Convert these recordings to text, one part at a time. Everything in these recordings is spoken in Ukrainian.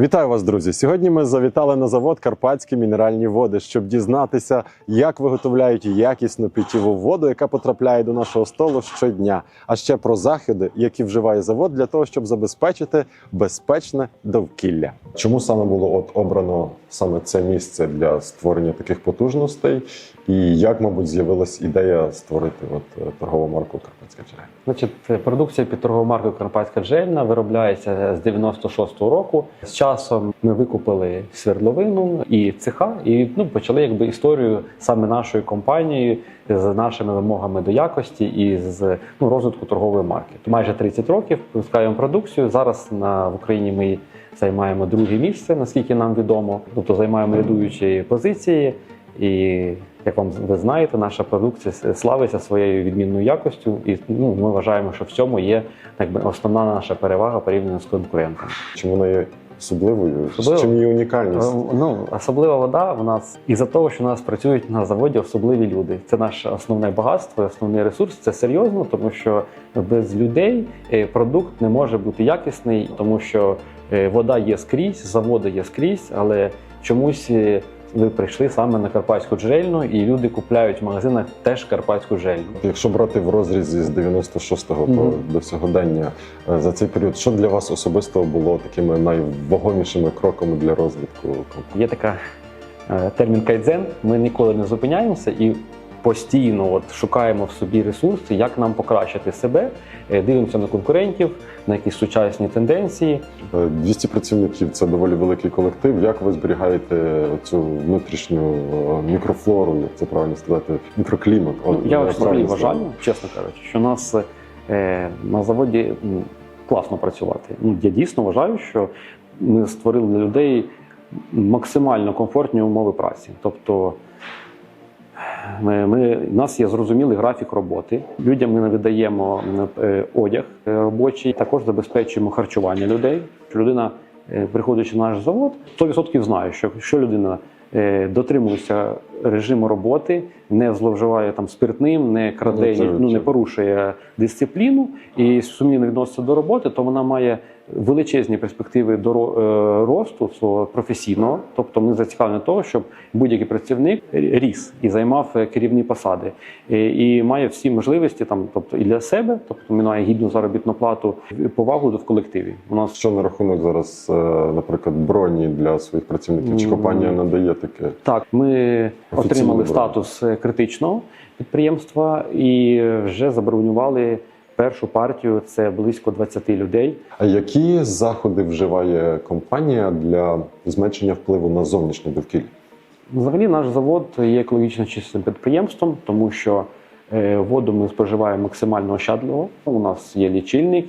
Вітаю вас, друзі! Сьогодні ми завітали на завод Карпатські мінеральні води, щоб дізнатися, як виготовляють якісну питєву воду, яка потрапляє до нашого столу щодня. А ще про заходи, які вживає завод для того, щоб забезпечити безпечне довкілля. Чому саме було от обрано саме це місце для створення таких потужностей, і як, мабуть, з'явилась ідея створити от е, торгову марку Карпатська джерела? Значить, е, продукція під торговою маркою Карпатська джельна виробляється з 96-го року. З часом ми викупили свердловину і цеха, і ну почали якби історію саме нашої компанії з нашими вимогами до якості і з ну, розвитку торгової марки. Майже 30 років випускаємо продукцію. Зараз на в Україні ми займаємо друге місце, наскільки нам відомо, тобто займаємо лідуючі позиції. І як вам ви знаєте, наша продукція славиться своєю відмінною якостю, і ну, ми вважаємо, що в цьому є так би основна наша перевага порівняно з конкурентами. Чому вона є особливою? Особливо? Чим її унікальність? Е, Ну особлива вода в нас із-за того, що у нас працюють на заводі особливі люди. Це наше основне багатство, основний ресурс. Це серйозно, тому що без людей е, продукт не може бути якісний, тому що е, вода є скрізь, заводи є скрізь, але чомусь. Ви прийшли саме на карпатську джерельну, і люди купляють в магазинах теж карпатську джерельну. Якщо брати в розрізі з 96-го по Мгм. до сьогодення е, за цей період, що для вас особисто було такими найвагомішими кроками для розвитку? Є така е, термін кайдзен. Ми ніколи не зупиняємося і постійно от шукаємо в собі ресурси, як нам покращити себе, е, дивимося на конкурентів, на якісь сучасні тенденції. Е, 200 працівників це доволі великий колектив. Як ви зберігаєте цю внутрішню е, мікрофлору, як це правильно сказати, мікроклімат? Ну, я е, взагалі вважаю, чесно кажучи, що у нас е, на заводі класно працювати. Ну, я дійсно вважаю, що ми створили для людей максимально комфортні умови праці. Тобто ми, ми, у нас є зрозумілий графік роботи. Людям ми видаємо е, одяг е, робочий, також забезпечуємо харчування людей. Людина, е, приходячи на наш завод, 100% знає, що якщо людина дотримується режиму роботи, не зловживає там спиртним, не краде, Ну, ну, не порушує дисципліну і сумлінно відноситься до роботи, то вона має величезні перспективи до е, росту свого професійного. Тобто ми зацікавлені того, щоб будь-який працівник ріс і займав е, керівні посади, і, і має всі можливості там, тобто і для себе, тобто має гідну заробітну плату, повагу в колективі. У нас Що на рахунок зараз, е, наприклад, броні для своїх працівників? Чи компанія надає таке? Так, ми отримали статус критичного підприємства і вже забронювали першу партію. Це близько 20 людей. А які заходи вживає компанія для зменшення впливу на зовнішнє довкілля? Взагалі, наш завод є екологічно чистим підприємством, тому що е, воду ми споживаємо максимально ощадливо. У нас є лічильник,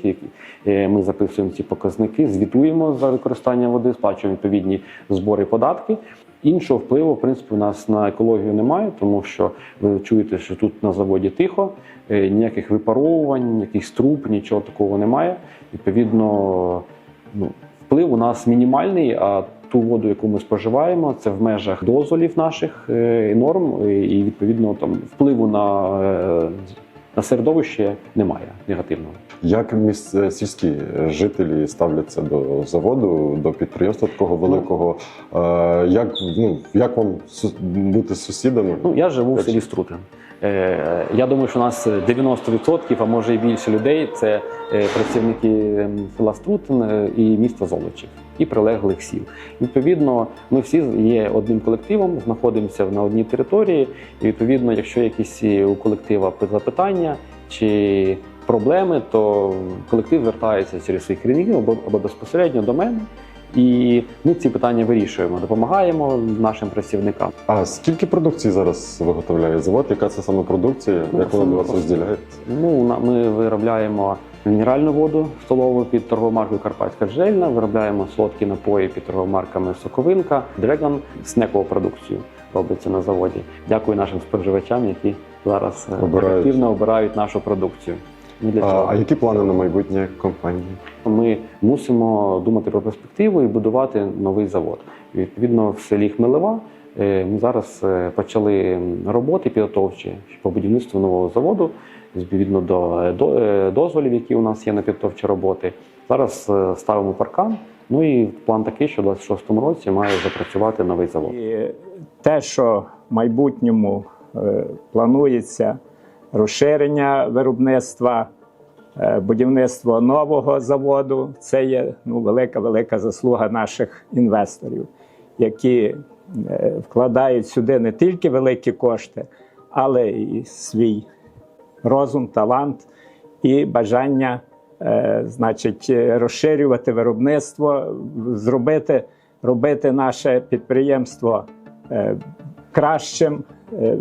е, ми записуємо ці показники, звітуємо за використання води, сплачуємо відповідні збори податки. Іншого впливу, в принципі, у нас на екологію немає, тому що ви чуєте, що тут на заводі тихо, е, ніяких випаровувань, ніяких труб, нічого такого немає. Відповідно, ну, вплив у нас мінімальний, а ту воду, яку ми споживаємо, це в межах дозволів наших е, і норм, і відповідно там впливу на, е, на середовище немає негативного. Як міс... е, сільські жителі ставляться до заводу, до підприємства такого великого? Е, Як, ну, як вам бути з сусідами? Ну я живу в селі Струтин. Е, Я думаю, що у нас 90%, а може і більше людей це е, працівники села Струтин е, і міста Золочів і прилеглих сіл. Відповідно, ми всі є одним колективом, знаходимося на одній території. І відповідно, якщо якісь у колектива запитання чи проблеми, то колектив звертається через своїх керівників або, або безпосередньо до мене. І ми ці питання вирішуємо, допомагаємо нашим працівникам. А скільки продукції зараз виготовляє завод? Яка це саме продукція? Ну, Як вона саме вас розділяється? Ну, ми виробляємо мінеральну воду столову під торговою маркою Карпатська джельна, виробляємо солодкі напої під торговою марками Соковинка, Дреган, снекову продукцію робиться на заводі. Дякую нашим споживачам, які зараз е, Обирають. активно обирають нашу продукцію. Для А, цього а які плани на майбутнє компанії? ми мусимо думати про перспективу і будувати новий завод. Відповідно, в селі Хмелева ми зараз е, почали роботи підготовчі по будівництву нового заводу відповідно до, е, дозволів, які у нас є на підготовчі роботи. Зараз е, ставимо паркан Ну і план такий, що в 26-му році має запрацювати новий завод. І те, що в майбутньому е, планується розширення виробництва, е, будівництво нового заводу, це є ну, велика велика заслуга наших інвесторів, які е, вкладають сюди не тільки великі кошти, але і свій розум, талант і бажання, е, значить, е, розширювати виробництво, зробити, робити наше підприємство е, кращим, е,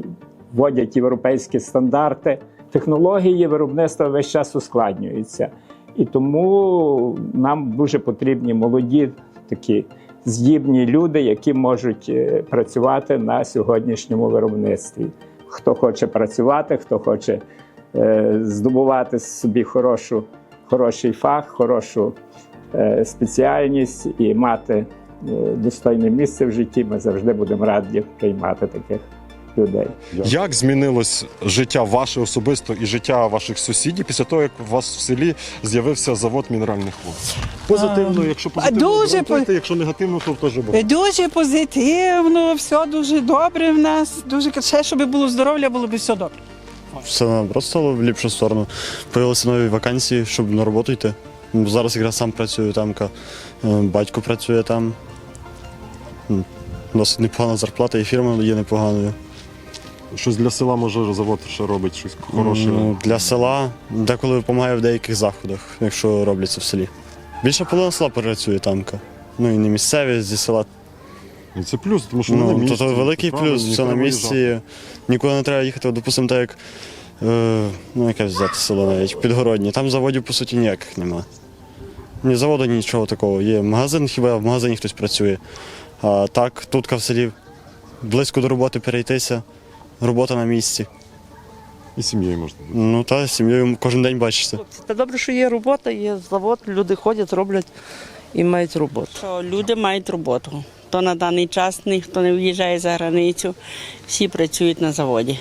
вводять європейські стандарти. Технології виробництва весь час ускладнюються. І тому нам дуже потрібні молоді такі здібні люди, які можуть е, працювати на сьогоднішньому виробництві. Хто хоче працювати, хто хоче е, здобувати собі хорошу, хороший фах, хорошу е, спеціальність і мати достойне місце в житті, ми завжди будемо раді приймати таких людей. Як змінилось життя ваше особисто і життя ваших сусідів після того, як у вас в селі з'явився завод мінеральних вод? Позитивно, якщо позитивно, дуже гарантуйте, по- якщо негативно, то теж буде. Дуже позитивно, все дуже добре в нас. Дуже ще, щоб було здоров'я, було б все добре. Все наоборот стало в ліпшу сторону. Появилися нові вакансії, щоб на роботу йти. Ну, Зараз якраз сам працюю там, ка- е, батько працює там. М, Досить непогана зарплата і фірма є непоганою. Щось для села може завод ще робить щось хороше. Ну, для села деколи допомагає в деяких заходах, якщо робляться в селі. Більше половина села працює там. ка. Ну і не місцеві зі села. І це плюс, тому що ми на Ну, місці. то, то великий правильно, плюс, все на місці. Нікуди не треба їхати. От, Допустимо, так як е, ну, яке взяти село навіть підгородні. Там заводів по суті ніяких нема. Ні заводу, ні нічого такого. Є магазин, хіба в магазині хтось працює. А так, тут в селі близько до роботи перейтися, робота на місці. І сім'єю можна. бути. Ну та з сім'єю кожен день бачишся. Та добре, що є робота, є завод, люди ходять, роблять і мають роботу. Що люди мають роботу. То на даний час ніхто не виїжджає за границю, всі працюють на заводі.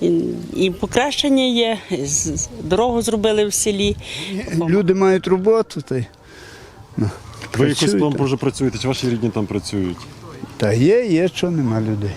І, і покращення є, дорогу зробили в селі. Люди мають роботу, та, ну, Ви якось там вже працюєте, чи ваші рідні там працюють? та є, є, що нема людей.